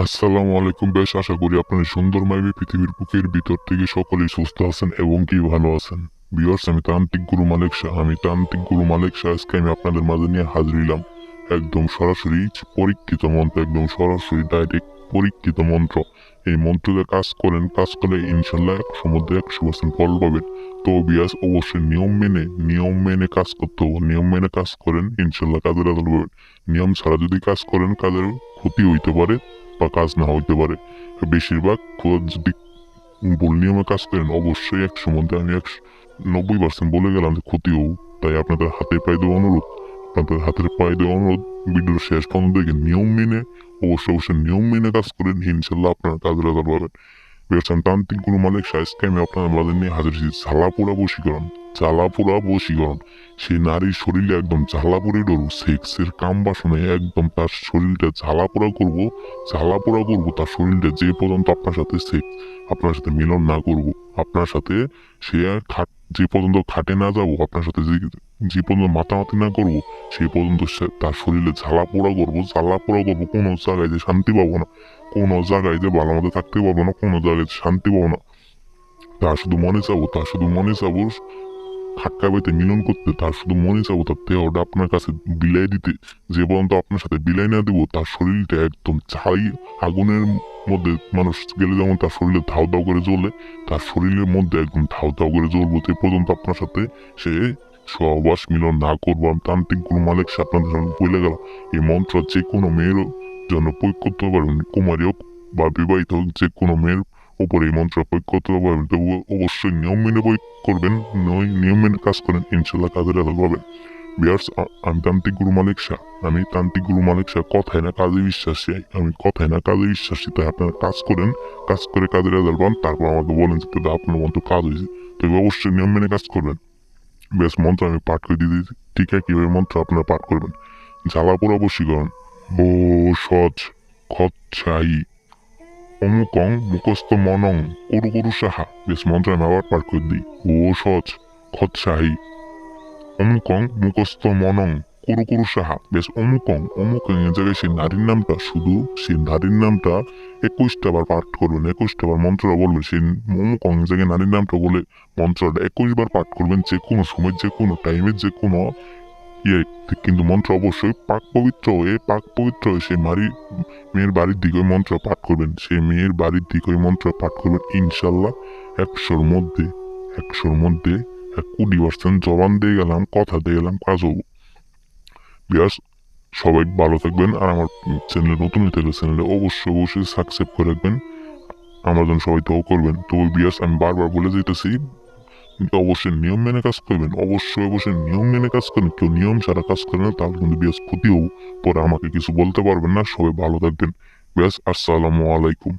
আসসালামু আলাইকুম বেশ, আশা করি আপনারা সুন্দর মাইবে পৃথিবীর বুকের ভিতর থেকে সকলেই সুস্থ আছেন এবং কি ভালো আছেন। বিয়ার্স আমি তান্ত্রিক গুরু মালিক শাহ। আমি তান্ত্রিক গুরু মালিক শাহ। আজকে আমি আপনাদের মাঝে নিয়ে হাজির হইলাম একদম সরাসরি পরীক্ষিত মন্ত্র, একদম সরাসরি ডাইরেক্ট পরীক্ষিত মন্ত্র। এই মন্ত্র দিয়ে কাজ করেন, কাজ করলে ইনশাল্লাহ একশো মধ্যে একশো পার্সেন্ট ফল পাবেন। তো বিয়াস, অবশ্যই নিয়ম মেনে নিয়ম মেনে কাজ করতে হবে। নিয়ম মেনে কাজ করেন ইনশাল্লাহ কাজের আদল পাবেন নিয়ম ছাড়া যদি কাজ করেন, কাজের ক্ষতি হইতে পারে। বা কাজ না হইতে পারে। বেশিরভাগ খোঁজ যদি ভুল আমার কাজ করেন, অবশ্যই একশো মধ্যে আমি একশো নব্বই পার্সেন্ট বলে গেলাম যে ক্ষতি হোক তাই আপনাদের হাতে পায়ে দেওয়া অনুরোধ। আপনাদের হাতের পায়ে দেওয়া অনুরোধ ভিডিওর শেষ পর্যন্ত দেখে নিয়ম মেনে অবশ্যই অবশ্যই নিয়ম মেনে কাজ করেন। ইনশাল্লাহ আপনার কাজ রাজার পাবেন। বেরছেন তান্ত্রিক কোনো মালিক সাইজকে আমি আপনাদের মাঝে নিয়ে হাজির হয়েছি। ঝালাপোড়া বশীকরণ জ্বালাপোড়া বশীকরণ। সেই নারীর শরীরে একদম জ্বালাপোড়ে ডরু, সেক্সের কাম বাসনে একদম তার শরীরটা জ্বালাপোড়া করব জ্বালাপোড়া করব, তার শরীরটা যে পর্যন্ত আপনার সাথে সেক্স আপনার সাথে মিলন না করব, আপনার সাথে সে খাট, যে পর্যন্ত খাটে না যাব, আপনার সাথে যে যে পর্যন্ত মাতামাতি না করব সেই পর্যন্ত সে- তার শরীরে ঝালা পোড়া করব জ্বালা পোড়া করব, কোনো জায়গায় যে শান্তি পাবো না, কোনো জায়গায় যে ভালো মতো থাকতে পারব না, কোনো জায়গায় শান্তি পাবো না। তার শুধু মনে চাবো, তার শুধু মনে চাবো খাটকা বাইতে মিলন করতে, তার শুধু মনে চাবো, তার দেহটা আপনার কাছে বিলাই দিতে, যে পর্যন্ত আপনার সাথে বিলাই না দেবো, তার শরীরটা একদম ছাই আগুনের মধ্যে মানুষ গেলে যেমন তার শরীরে ধাও ধাও করে জ্বলে, তার শরীরের মধ্যে একদম ধাও ধাও করে জ্বলবো, যে পর্যন্ত আপনার সাথে সে সহবাস মিলন না করব, আমি তান্ত্রিক গুরু মালিক সে আপনাদের সঙ্গে বলে গেল এই মন্ত্র যে কোনো মেয়ের জন্য প্রয়োগ করতে পারবেন কুমারী হোক বা বিবাহিত হোক, যে কোনো মেয়ের উপরে এই মন্ত্র প্রয়োগ করতে পারবেন তবু অবশ্যই নিয়ম মেনে প্রয়োগ করবেন, নয়- নিয়ম মেনে কাজ করেন ইনশাল্লাহ কাজের আলো পাবেন। বিয়ার্স আমি তান্ত্রিক গুরু মালিক শাহ আমি তান্ত্রিক গুরু মালিক শাহ কথায় না কাজে বিশ্বাসী আমি কথায় না কাজে বিশ্বাসী, তাই আপনারা কাজ করেন, কাজ করে কাজের রেজাল্ট পান, তারপর আমাকে বলেন যে দাদা আপনার মন্ত্র কাজ হয়েছে। তবে অবশ্যই নিয়ম মেনে কাজ করবেন। বেশ মন্ত্র আমি পাঠ করে দিয়ে দিয়েছি। ঠিক আছে কীভাবে মন্ত্র আপনারা পাঠ করবেন। জ্বালাপোড়া করেন ও সচ খচ্ছাই অমুকং মুখস্থ মনং কুরু কুরু সাহা। বেশ মন্ত্র আমি আবার পাঠ করে দিই। ও সচ খচ্ছাই অমুকং মুখস্থ মনং কুরু কুরু সাহা। বেশ, অমুক অমুকং অমুকং এ জায়গায় সেই নারীর নামটা, শুধু সেই নারীর নামটা একুশটা বার পাঠ করবেন, একুশটা বার মন্ত্রটা বলবেন, সেই অমুকং এ জায়গায় নারীর নামটা বলে মন্ত্রটা একুশ বার পাঠ করবেন, যে কোনো সময়, যে কোনো টাইমে যে কোনো ইয়ে কিন্তু মন্ত্র অবশ্যই পাক পবিত্র হয়ে, পাক পবিত্র হয়ে সেই মারি মেয়ের বাড়ির দিকে ওই মন্ত্র পাঠ করবেন, সেই মেয়ের বাড়ির দিকে ওই মন্ত্র পাঠ করবেন, ইনশাল্লাহ একশোর মধ্যে একশোর মধ্যে কুড়ি পার্সেন্ট জবান দিয়ে গেলাম, কথা দিয়ে গেলাম কাজ হব বিয়াস, সবাই ভালো থাকবেন আর আমার চ্যানেলে, নতুন থাকলে চ্যানেলে অবশ্যই অবশ্যই সাবস্ক্রাইব করে রাখবেন। আমার জন্য সবাই তো করবেন। তবু বিয়াস, আমি বারবার বলে যেতেছি কিন্তু অবশ্যই নিয়ম মেনে কাজ করবেন। অবশ্যই অবশ্যই নিয়ম মেনে কাজ করেন। কেউ নিয়ম ছাড়া কাজ করে না, তাহলে কিন্তু বিয়াস ক্ষতি হোক পরে আমাকে কিছু বলতে পারবেন না। সবাই ভালো থাকবেন। ব্যাস, আসসালামু আলাইকুম।